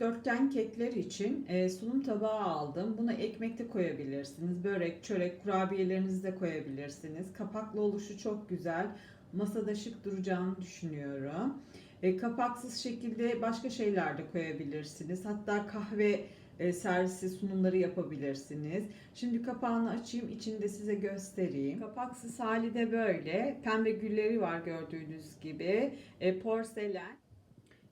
Dikdörtgen kekler için e, sunum tabağı aldım. Bunu ekmekte koyabilirsiniz. Börek, çörek, kurabiyelerinizi de koyabilirsiniz. Kapaklı oluşu çok güzel. Masada şık duracağını düşünüyorum. E, kapaksız şekilde başka şeyler de koyabilirsiniz. Hatta kahve e, servisi sunumları yapabilirsiniz. Şimdi kapağını açayım, içinde size göstereyim. Kapaksız hali de böyle. Pembe gülleri var gördüğünüz gibi. E, porselen.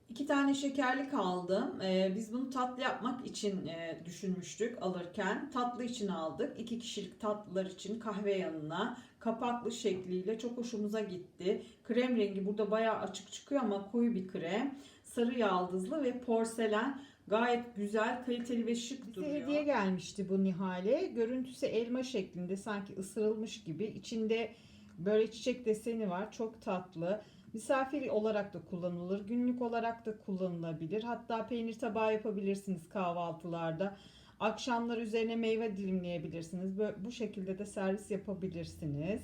İki tane şekerlik aldım. Ee, biz bunu tatlı yapmak için e, düşünmüştük alırken. Tatlı için aldık. İki kişilik tatlılar için kahve yanına kapaklı şekliyle çok hoşumuza gitti. Krem rengi burada bayağı açık çıkıyor ama koyu bir krem. Sarı yaldızlı ve porselen gayet güzel, kaliteli ve şık Bize duruyor. hediye gelmişti bu Nihal'e. Görüntüsü elma şeklinde sanki ısırılmış gibi. İçinde böyle çiçek deseni var. Çok tatlı. Misafir olarak da kullanılır. Günlük olarak da kullanılabilir. Hatta peynir tabağı yapabilirsiniz kahvaltılarda. Akşamlar üzerine meyve dilimleyebilirsiniz. Bu şekilde de servis yapabilirsiniz.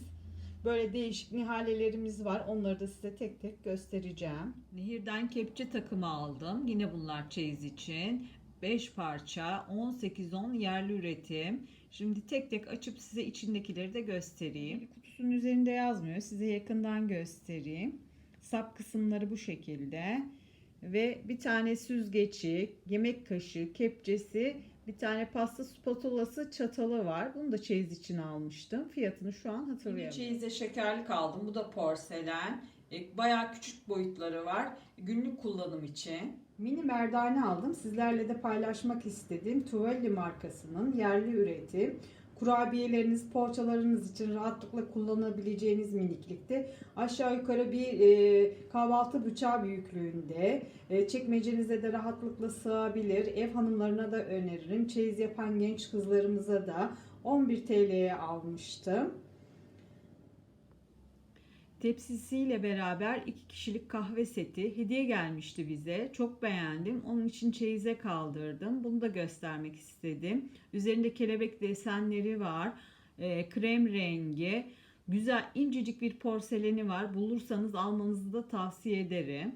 Böyle değişik nihalelerimiz var. Onları da size tek tek göstereceğim. Nehirden kepçe takımı aldım. Yine bunlar çeyiz için. 5 parça 18-10 yerli üretim. Şimdi tek tek açıp size içindekileri de göstereyim. Kutusunun üzerinde yazmıyor. Size yakından göstereyim. Sap kısımları bu şekilde. Ve bir tane süzgeci, yemek kaşığı, kepçesi, bir tane pasta spatulası, çatalı var. Bunu da çeyiz için almıştım. Fiyatını şu an hatırlayamıyorum. çeyize şekerlik aldım. Bu da porselen. E, Bayağı küçük boyutları var. Günlük kullanım için. Mini merdane aldım. Sizlerle de paylaşmak istedim. Tuvalli markasının yerli üretim. Kurabiyeleriniz, poğaçalarınız için rahatlıkla kullanabileceğiniz miniklikte. Aşağı yukarı bir e, kahvaltı bıçağı büyüklüğünde. E, çekmecenize de rahatlıkla sığabilir. Ev hanımlarına da öneririm. Çeyiz yapan genç kızlarımıza da 11 TL'ye almıştım. Tepsisiyle beraber iki kişilik kahve seti hediye gelmişti bize. Çok beğendim. Onun için çeyize kaldırdım. Bunu da göstermek istedim. Üzerinde kelebek desenleri var. E, krem rengi. Güzel incecik bir porseleni var. Bulursanız almanızı da tavsiye ederim.